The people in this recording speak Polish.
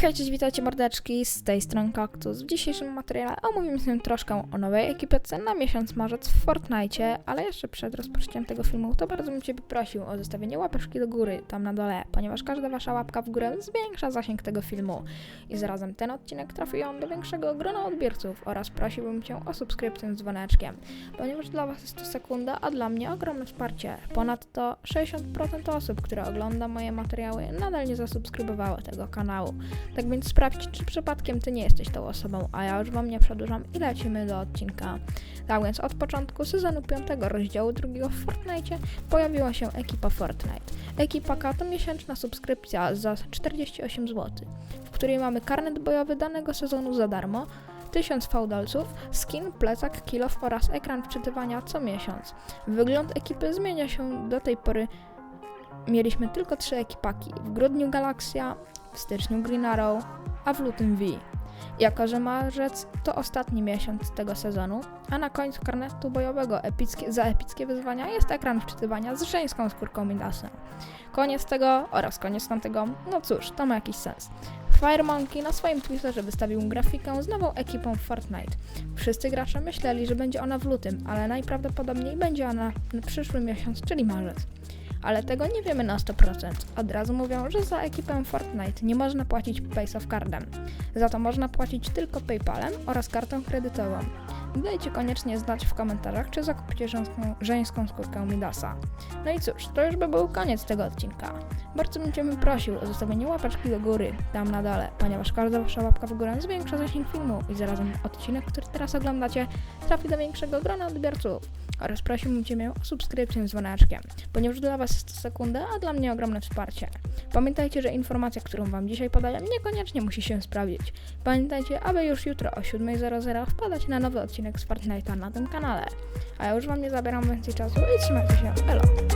Hej, cześć, witajcie mordeczki, z tej strony Kaktus. W dzisiejszym materiale omówimy sobie troszkę o nowej ekipce na miesiąc marzec w Fortnite, ale jeszcze przed rozpoczęciem tego filmu to bardzo bym Cię prosił o zostawienie łapeczki do góry tam na dole, ponieważ każda Wasza łapka w górę zwiększa zasięg tego filmu i zarazem ten odcinek trafi on do większego grona odbiorców oraz prosiłbym Cię o subskrypcję z dzwoneczkiem, ponieważ dla Was jest to sekunda, a dla mnie ogromne wsparcie. Ponadto 60% osób, które ogląda moje materiały nadal nie zasubskrybowało tego kanału. Tak więc sprawdź, czy przypadkiem ty nie jesteś tą osobą, a ja już wam nie przedłużam i lecimy do odcinka. Tak więc od początku sezonu 5 rozdziału drugiego w Fortnite pojawiła się ekipa Fortnite. Ekipa K to miesięczna subskrypcja za 48 zł, w której mamy karnet bojowy danego sezonu za darmo, 1000 fałdolców, skin, plecak, kilof oraz ekran wczytywania co miesiąc. Wygląd ekipy zmienia się do tej pory. Mieliśmy tylko trzy ekipaki. W grudniu Galaxia, w styczniu Green Arrow, a w lutym V. Jako, że marzec to ostatni miesiąc tego sezonu, a na końcu karnetu bojowego epickie, za epickie wyzwania jest ekran wczytywania z żeńską skórką Midasa. Koniec tego oraz koniec tamtego, no cóż, to ma jakiś sens. Firemonkey na swoim Twitterze wystawił grafikę z nową ekipą w Fortnite. Wszyscy gracze myśleli, że będzie ona w lutym, ale najprawdopodobniej będzie ona na przyszły miesiąc, czyli marzec ale tego nie wiemy na 100%. Od razu mówią, że za ekipę Fortnite nie można płacić Paysoft Cardem. Za to można płacić tylko PayPalem oraz kartą kredytową. Dajcie koniecznie znać w komentarzach, czy zakupicie żeńską, żeńską skórkę Midasa. No i cóż, to już by był koniec tego odcinka. Bardzo bym Cię prosił o zostawienie łapeczki do góry, tam na dole, ponieważ każda Wasza łapka w górę zwiększa zasięg filmu i zarazem odcinek, który teraz oglądacie, trafi do większego grona odbiorców oraz prosiłbym Cię o subskrypcję z dzwoneczkiem, ponieważ dla Was jest to sekunda, a dla mnie ogromne wsparcie. Pamiętajcie, że informacja, którą Wam dzisiaj podaję, niekoniecznie musi się sprawdzić. Pamiętajcie, aby już jutro o 7.00 wpadać na nowy odcinek z Fortnite'a na tym kanale. A ja już Wam nie zabieram więcej czasu i trzymajcie się, elo!